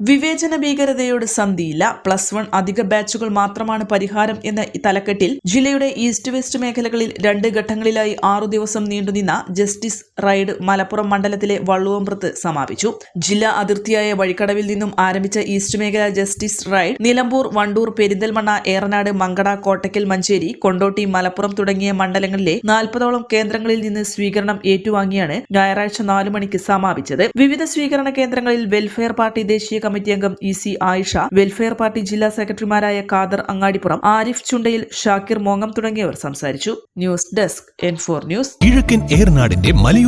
വിവേചന ഭീകരതയോട് സന്ധിയില്ല. Plus one അധിക ബാച്ചുകൾ മാത്രമാണ് പരിഹാരം എന്ന തലക്കെട്ടിൽ ജില്ലയുടെ ഈസ്റ്റ് വെസ്റ്റ് മേഖലകളിൽ രണ്ട് ഘട്ടങ്ങളിലായി ആറു ദിവസം നീണ്ടുനിന്ന ജസ്റ്റിസ് റൈഡ് മലപ്പുറം മണ്ഡലത്തിലെ വള്ളുവമ്പ്രത്ത് സമാപിച്ചു. ജില്ലാ അതിർത്തിയായ വഴിക്കടവിൽ നിന്നും ആരംഭിച്ച ഈസ്റ്റ് മേഖല ജസ്റ്റിസ് റൈഡ് നിലമ്പൂർ വണ്ടൂർ പെരിന്തൽമണ്ണ ഏറനാട് മങ്കട കോട്ടയ്ക്കൽ മഞ്ചേരി കൊണ്ടോട്ടി മലപ്പുറം തുടങ്ങിയ മണ്ഡലങ്ങളിലെ നാൽപ്പതോളം കേന്ദ്രങ്ങളിൽ നിന്ന് സ്വീകരണം ഏറ്റുവാങ്ങിയാണ് ഞായറാഴ്ച നാലു മണിക്ക് സമാപിച്ചത്. വിവിധ സ്വീകരണ കേന്ദ്രങ്ങളിൽ വെൽഫെയർ പാർട്ടി ദേശീയ കമ്മിറ്റി അംഗം E C Ayisha welfare party ജില്ലാ സെക്രട്ടറിമാരായ കാദർ അങ്ങാടിപ്പുറം ആരിഫ് ചുണ്ടയിൽ ഷാക്കിർ മോങ്ങം തുടങ്ങിയവർ സംസാരിച്ചു. News desk N four news. കിഴക്കൻ ഏറനാടിന്റെ മലയോര